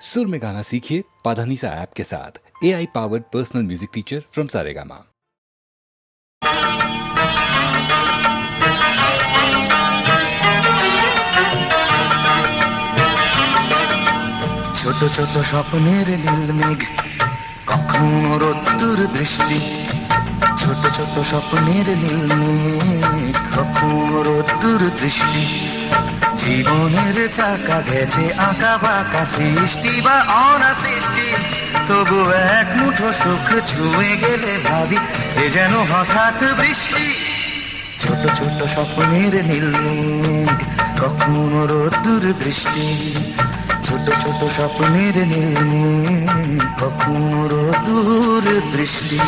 सुर में गाना सीखिए पाधानीसा ऐप के साथ A I powered personal music teacher from Saregama ছোট ছোট স্বপ্নের নীল মেঘ কখনো রোদ্দুর দৃষ্টি ছোট ছোট স্বপ্নের নীল মেঘ কখনো রোদ্দুর দৃষ্টি জীবনের চাকা গেছে আঁকা বাঁকা সৃষ্টি বা অনা সৃষ্টি। তবু এক মুঠো সুখ ছুঁয়ে গেলে ভাবি, এ যেন হঠাৎ বৃষ্টি। ছোট ছোট স্বপ্নের নীল কখনো রোদ্দুর দৃষ্টি ছোট ছোট স্বপ্নের নীল কখনো রোদ্দুর দৃষ্টি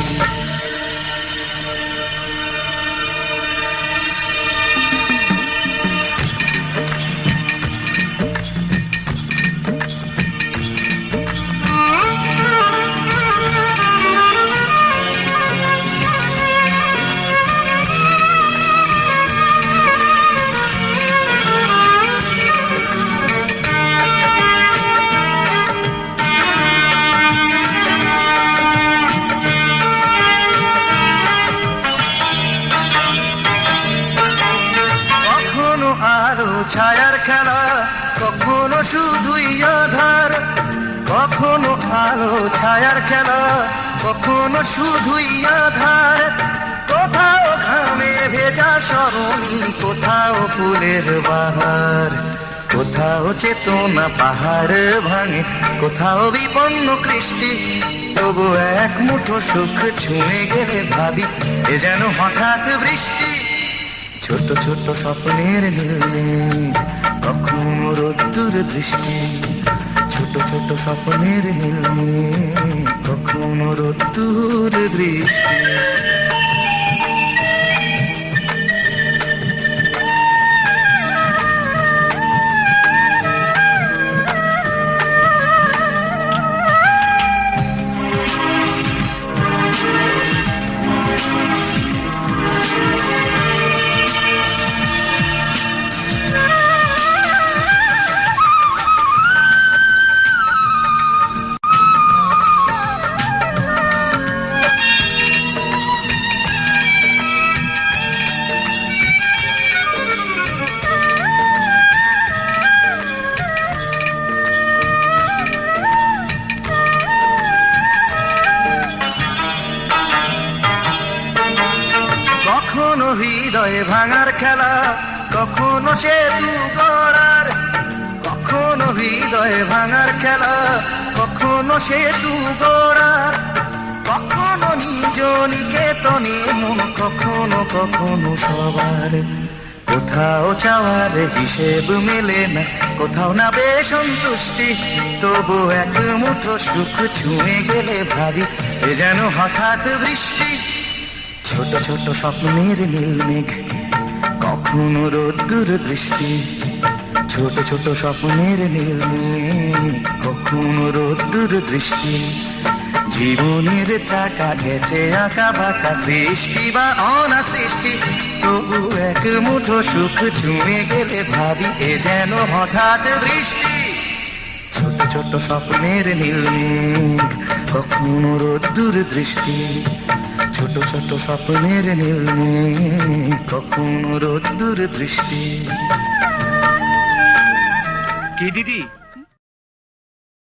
আলো ছায়ার খেলা, কখনো শুধুই আধার। কোথাও ঘামে ভেজা সরণি, কোথাও ফুলের বাহার। কোথাও চেতনা পাহাড় ভাঙে, কোথাও বিপন্ন কৃষ্টি। তবু এক মুঠো সুখ ছুঁয়ে গেলে ভাবি, এ যেন হঠাৎ বৃষ্টি। ছোট ছোট স্বপ্নের নীলে কখনো রোদ্দুর দৃষ্টি। ছোট ছোট স্বপ্নের নীলে কখনো রোদ্দুর দৃষ্টি। হৃদয়ে ভাঙার খেলা, কখনো সেতু গড়ার, কখনো হৃদয়ে ভাঙার খেলা, কখনো সেতু গড়ার, কখনো নিজ নিকেতনে মন, কখনো কখনো সবার। কোথাও চাওয়ার হিসেব মেলে না, কোথাও না সন্তুষ্টি, তবু এক মুঠো সুখ ছুঁয়ে গেলে ভাবি এ যেন হঠাৎ বৃষ্টি। ছোট ছোট স্বপ্নের নীল মেঘ, কখনো রোদ্দুর দৃষ্টি ছোট ছোট স্বপ্নের নীল মেঘ, কখনো রোদ্দুর দৃষ্টি জীবনের চাকা গেছে আঁকা বাঁকা সৃষ্টি বা অনা সৃষ্টি তবু এক মুঠো সুখ ছুঁয়ে গেলে ভাবি এ যেন হঠাৎ বৃষ্টি। ছোট ছোট স্বপ্নের নীল মেঘ, কখনো রোদ্দুর দৃষ্টি ছোট ছোট স্বপ্নের নীল কখনো রোদ্দুর দৃষ্টি। কি দিদি?